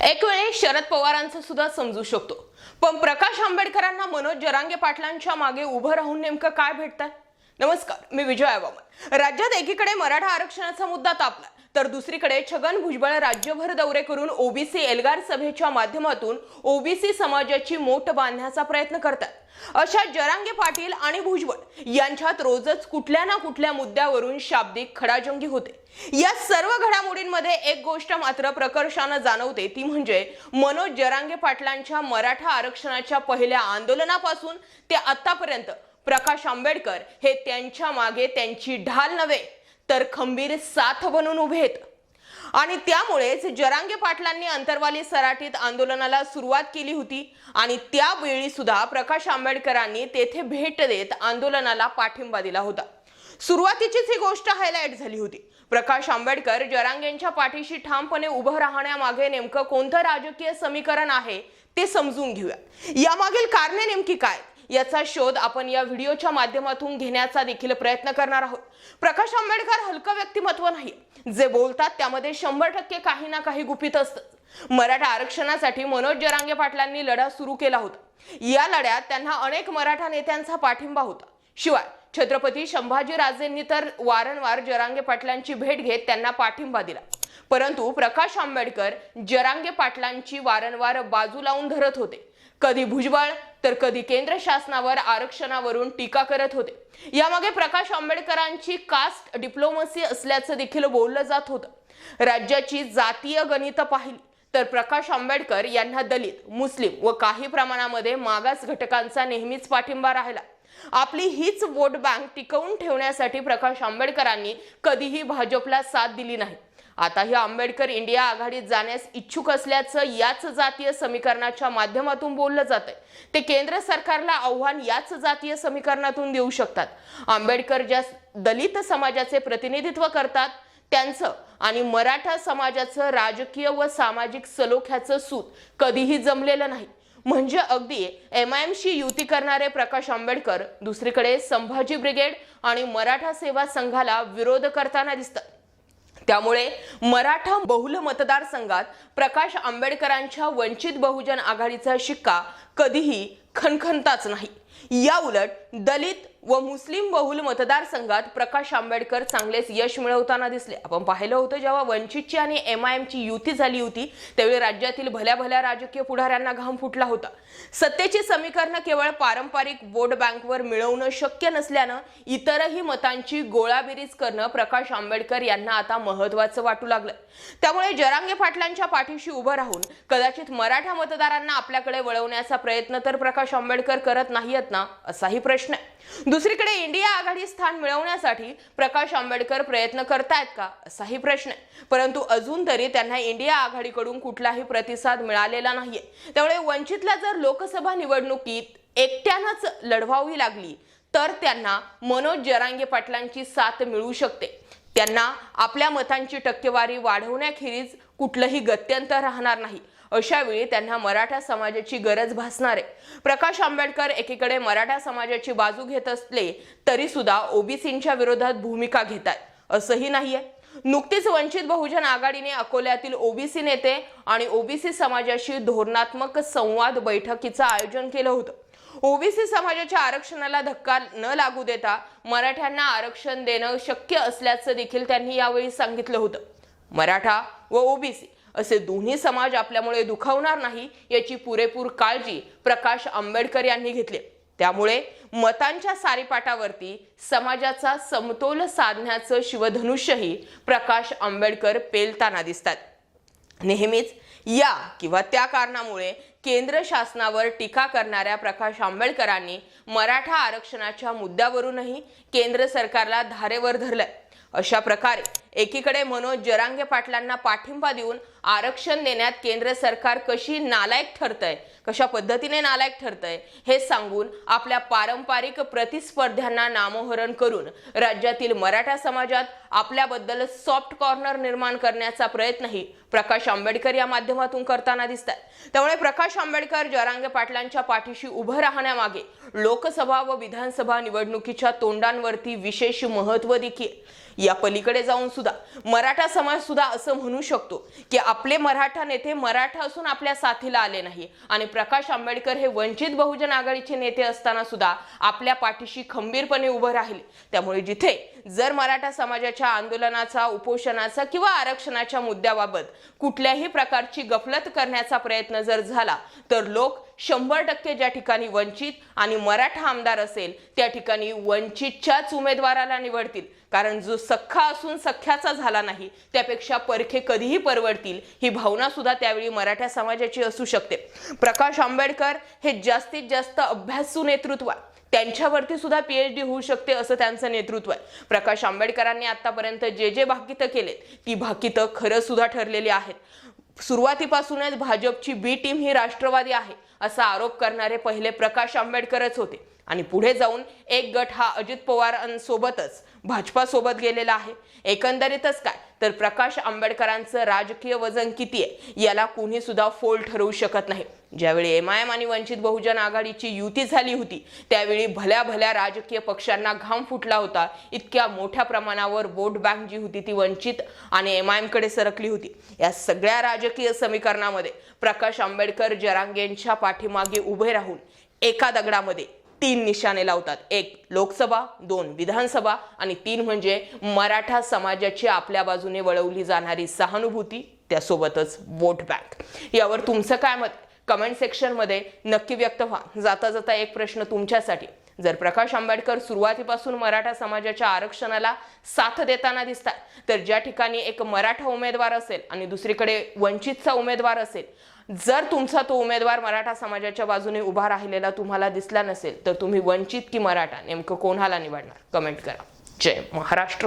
एक वेळेस शरद पवारांचं सुद्धा समजू शकतो. पण प्रकाश आंबेडकरांना मनोज जरांगे पाटलांच्या मागे उभं राहून नेमकं काय भेटतंय? नमस्कार मी विजय आवामन राज्यात एकीकडे मराठा आरक्षणाचा मुद्दा तापला तर दुसरीकडे छगन भुजबळ राज्यभर दौरे करून ओबीसी एल्गार सभेच्या माध्यमातून ओबीसी समाजाची मोठ बांधण्याचा प्रयत्न करतात. अशा जरांगे पाटील आणि भुजबळ यांच्यात रोजच कुठल्या ना कुठल्या मुद्द्यावरून शाब्दिक खडाजंगी होते. या सर्व घडामोडींमध्ये एक गोष्ट मात्र प्रकर्षानं जाणवते ती म्हणजे मनोज जरांगे पाटलांच्या मराठा आरक्षणाच्या पहिल्या आंदोलनापासून ते आतापर्यंत प्रकाश आंबेडकर हे त्यांच्या मागे त्यांची ढाल नव्हे. तर खंबीर साथ बनून उभे आहेत. आणि त्यामुळेच जरांगे पाटलांनी अंतरवाली सराटीत आंदोलनाला सुरुवात केली होती आणि त्यावेळी सुद्धा प्रकाश आंबेडकरांनी तेथे भेट देत आंदोलनाला पाठिंबा दिला होता. सुरुवातीचीच ही गोष्ट हायलाईट झाली होती. प्रकाश आंबेडकर जरांगेंच्या पाठीशी ठामपणे उभं राहण्यामागे नेमकं कोणतं राजकीय समीकरण आहे ते समजून घेऊया. यामागील कारणे नेमकी काय? याचा शोध आपण या व्हिडिओच्या माध्यमातून घेण्याचा देखील प्रयत्न करणार आहोत. प्रकाश आंबेडकर हलकं व्यक्तिमत्व नाही. जे बोलतात त्यामध्ये शंभर टक्के काही ना काही गुपित असतं. मराठा आरक्षणासाठी मनोज जरांगे पाटलांनी लढा सुरू केला होता. या लढ्यात त्यांना अनेक मराठा नेत्यांचा पाठिंबा होता. शिवाय छत्रपती संभाजीराजेंनी तर वारंवार जरांगे पाटलांची भेट घेत त्यांना पाठिंबा दिला. परंतु प्रकाश आंबेडकर जरांगे पाटलांची वारंवार बाजू लावून धरत होते. कधी भुजबळ तर कधी केंद्र शासनावर आरक्षणावरून टीका करत होते. यामागे प्रकाश आंबेडकरांची कास्ट डिप्लोमसी असल्याचं देखील बोललं जात होतं. राज्याची जातीय गणित पाहिली तर प्रकाश आंबेडकर यांना दलित मुस्लिम व काही प्रमाणामध्ये मागास घटकांचा नेहमीच पाठिंबा राहिला. आपली हीच वोट बँक टिकवून ठेवण्यासाठी प्रकाश आंबेडकरांनी कधीही भाजपला साथ दिली नाही. आता ही आंबेडकर इंडिया आघाडीत जाण्यास इच्छुक असल्याचं याच जातीय समीकरणाच्या माध्यमातून बोललं जातंय. ते केंद्र सरकारला आव्हान याच जातीय समीकरणातून देऊ शकतात. आंबेडकर ज्या दलित समाजाचे प्रतिनिधित्व करतात त्यांचं आणि मराठा समाजाचं राजकीय व सामाजिक सलोख्याचं सूत कधीही जमलेलं नाही. म्हणजे अगदी एम आय एमशी युती करणारे प्रकाश आंबेडकर दुसरीकडे संभाजी ब्रिगेड आणि मराठा सेवा संघाला विरोध करताना दिसतात. त्यामुळे मराठा बहुल मतदारसंघात प्रकाश आंबेडकरांच्या वंचित बहुजन आघाडीचा शिक्का कधीही खणखणताच नाही. या उलट दलित व मुस्लिम बहुल मतदारसंघात प्रकाश आंबेडकर चांगलेच यश मिळवताना दिसले. आपण पाहिलं होतं जेव्हा वंचितची आणि एम आय एमची युती झाली होती त्यावेळी राज्यातील भल्या भल्या राजकीय पुढाऱ्यांना घाम फुटला होता. सत्तेची समीकरणं केवळ पारंपरिक वोट बँकवर मिळवणं शक्य नसल्यानं इतरही मतांची गोळाबेरीज करणं प्रकाश आंबेडकर यांना आता महत्वाचं वाटू लागलं त्यामुळे जरांगे पाटलांच्या पाठीशी उभं राहून कदाचित मराठा मतदारांना आपल्याकडे वळवण्याचा प्रयत्न तर प्रकाश आंबेडकर करत नाहीत ना असाही प्रश्न आहे. दुसरीकडे इंडिया आघाडी स्थान मिळवण्यासाठी प्रकाश आंबेडकर प्रयत्न करतायत का? असाही प्रश्न आहे. परंतु अजून तरी त्यांना इंडिया आघाडीकडून कुठलाही प्रतिसाद मिळालेला नाहीये. त्यामुळे वंचितला जर लोकसभा निवडणुकीत एकट्यानंच लढवावी लागली तर त्यांना मनोज जरांगे पाटलांची साथ मिळू शकते. त्यांना आपल्या मतांची टक्केवारी वाढवण्याखेरीज कुठलंही गत्यंतर राहणार नाही. अशावेळी त्यांना मराठा समाजाची गरज भासणार आहे. प्रकाश आंबेडकर एकीकडे मराठा समाजाची बाजू घेत असले तरी सुद्धा ओबीसींच्या विरोधात भूमिका घेत आहेत असंही नाहीये. नुकतीच वंचित बहुजन आघाडीने अकोल्यातील ओबीसी नेते आणि ओबीसी समाजाशी धोरणात्मक संवाद बैठकीचं आयोजन केलं होतं. ओबीसी समाजाच्या आरक्षणाला धक्का न लागू देता मराठ्यांना आरक्षण देणं शक्य असल्याचं देखील त्यांनी यावेळी सांगितलं होतं. मराठा व ओबीसी असे दोन्ही समाज आपल्यामुळे दुखावणार नाही याची पुरेपूर काळजी प्रकाश आंबेडकर यांनी घेतली. त्यामुळे मतांच्या सारीपाटावरती समाजाचा समतोल साधण्याचं शिवधनुष्यही प्रकाश आंबेडकर पेलताना दिसतात. नेहमीच या किंवा त्या कारणामुळे केंद्र शासनावर टीका करणाऱ्या प्रकाश आंबेडकरांनी मराठा आरक्षणाच्या मुद्द्यावरूनही केंद्र सरकारला धारेवर धरलंय. अशा प्रकारे एकीकडे मनोज जरांगे पाटलांना पाठिंबा देऊन आरक्षण देण्यात केंद्र सरकार कशी नालायक ठरतंय कशा पद्धतीने नालायक ठरतंय हे सांगून आपल्या पारंपरिक प्रतिस्पर्ध्यांना नामोहरण करून राज्यातील मराठा समाजात आपल्याबद्दल सॉफ्ट कॉर्नर निर्माण करण्याचा प्रयत्नही प्रकाश आंबेडकर या माध्यमातून करताना दिसतात त्यामुळे प्रकाश आंबेडकर जरांगे पाटलांच्या पाठीशी उभं राहण्यामागे लोकसभा व विधानसभा निवडणुकीच्या तोंडांवरती विशेष महत्त्व देखील. या पलीकडे जाऊन सुद्धा मराठा समाज सुद्धा असं म्हणू शकतो की आपले मराठा नेते मराठा असून आपल्या साथीला आले नाही. आणि प्रकाश आंबेडकर हे वंचित बहुजन आघाडीचे नेते असताना सुद्धा आपल्या पाठीशी खंबीरपणे उभं राहिले. त्यामुळे जिथे जर मराठा समाजाच्या आंदोलनाचा उपोषणाचा किंवा आरक्षणाच्या मुद्द्याबाबत कुठल्याही प्रकारची गफलत करण्याचा प्रयत्न जर झाला तर लोक शंभर टक्के ज्या ठिकाणी वंचित आणि मराठा आमदार असेल त्या ठिकाणी वंचितच्याच उमेदवाराला निवडतील. कारण जो सख्खा असून सख्याचा झाला नाही त्यापेक्षा परखे कधीही परवडतील ही भावना सुद्धा त्यावेळी मराठा समाजाची असू शकते. प्रकाश आंबेडकर हे जास्तीत जास्त अभ्यासू नेतृत्व आहे. त्यांच्यावरती सुद्धा पीएचडी होऊ शकते असं त्यांचं नेतृत्व आहे. प्रकाश आंबेडकरांनी आतापर्यंत जे जे भाकितं केलेत ती भाकितं खरं सुद्धा ठरलेली आहेत. सुरुवातीपासूनच भाजपची बी टीम ही राष्ट्रवादी आहे. असा आरोप करणारे पहिले प्रकाश आंबेडकरच होते. आणि पुढे जाऊन एक गट हा अजित पवारांसोबतच भाजपासोबत गेलेला आहे. एकंदरीतच काय? तर प्रकाश आंबेडकरांचं राजकीय वजन किती आहे? याला कुणी सुद्धा फोल ठरवू शकत नाही. ज्यावेळी एम आय एम आणि वंचित बहुजन आघाडीची युती झाली होती त्यावेळी भल्या भल्या राजकीय पक्षांना घाम फुटला होता. इतक्या मोठ्या प्रमाणावर वोट बँक जी होती ती वंचित आणि एम आयकडे सरकली होती. या सगळ्या राजकीय समीकरणामध्ये प्रकाश आंबेडकर जरांगेंच्या पाठीमागे उभे राहून एका दगडामध्ये तीन निशाणे लावतात. एक लोकसभा दोन विधानसभा आणि तीन म्हणजे मराठा समाजाची आपल्या बाजूने वळवली जाणारी सहानुभूती त्यासोबतच वोट बँक यावर तुमचं काय मत? कमेंट सेक्शनमध्ये नक्की व्यक्त व्हा. जाता जाता एक प्रश्न तुमच्यासाठी. जर प्रकाश आंबेडकर सुरुवातीपासून मराठा समाजाच्या आरक्षणाला साथ देताना दिसतात तर ज्या ठिकाणी एक मराठा उमेदवार असेल आणि दुसरीकडे वंचितचा उमेदवार असेल जर तुमचा तो उमेदवार मराठा समाजाच्या बाजूने उभा राहिलेला तुम्हाला दिसला नसेल तर तुम्ही वंचित की मराठा नेमकं कोणाला निवडणार? कमेंट करा. जय महाराष्ट्र.